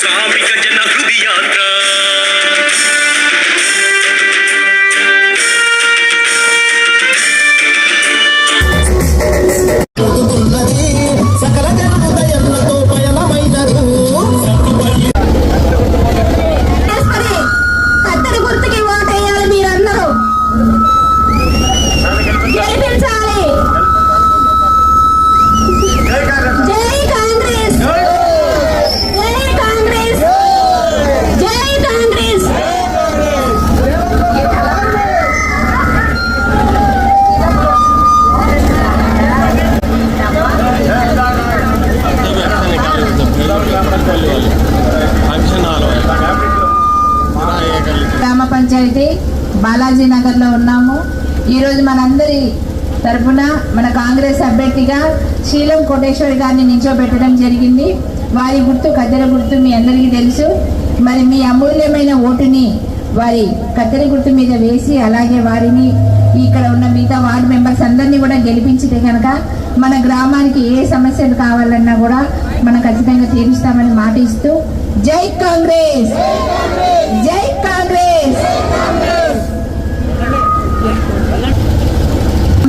स्वामी का जन्म यात्रा నగర్లో ఉన్నాము. ఈరోజు మనందరి తరఫున మన కాంగ్రెస్ అభ్యర్థిగా శీలం కోటేశ్వరి గారిని నిల్చోబెట్టడం జరిగింది. వారి గుర్తు కద్దెర గుర్తు మీ అందరికీ తెలుసు. మరి మీ అమూల్యమైన ఓటుని వారి కత్తెర గుర్తు మీద వేసి అలాగే వారిని ఇక్కడ ఉన్న మిగతా వార్డు మెంబర్స్ అందరినీ కూడా గెలిపించితే కనుక మన గ్రామానికి ఏ సమస్యలు కావాలన్నా కూడా మనం ఖచ్చితంగా తీరుస్తామని మాట ఇస్తూ జై కాంగ్రెస్ జై కాంగ్రెస్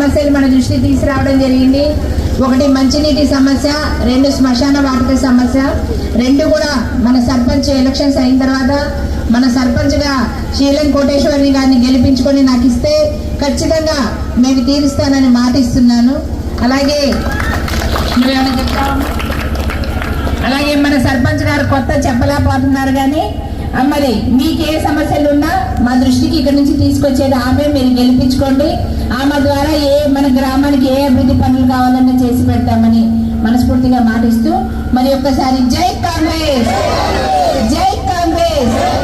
సమస్యలు మన దృష్టికి తీసుకురావడం జరిగింది. ఒకటి మంచినీటి సమస్య రెండు శ్మశాన వాటిక సమస్య రెండు కూడా మన సర్పంచ్ ఎలక్షన్స్ అయిన తర్వాత మన సర్పంచ్గా శీలం కోటేశ్వరిని గారిని గెలిపించుకొని నాకు ఇస్తే ఖచ్చితంగా మేము తీరుస్తానని మాటిస్తున్నాను. అలాగే అలాగే మన సర్పంచ్ గారు కొత్త చెప్పలేకపోతున్నారు కానీ మరి మీకు ఏ సమస్యలు ఉన్నా మా దృష్టికి ఇక్కడ నుంచి తీసుకొచ్చేది ఆమె. మీరు గెలిపించుకోండి. ఆమె ద్వారా ఏ మన గ్రామానికి ఏ అభివృద్ధి పనులు కావాలన్నా చేసి పెడతామని మనస్ఫూర్తిగా మాటిస్తూ మరి ఒక్కసారి జై కాంగ్రెస్! జై కాంగ్రెస్!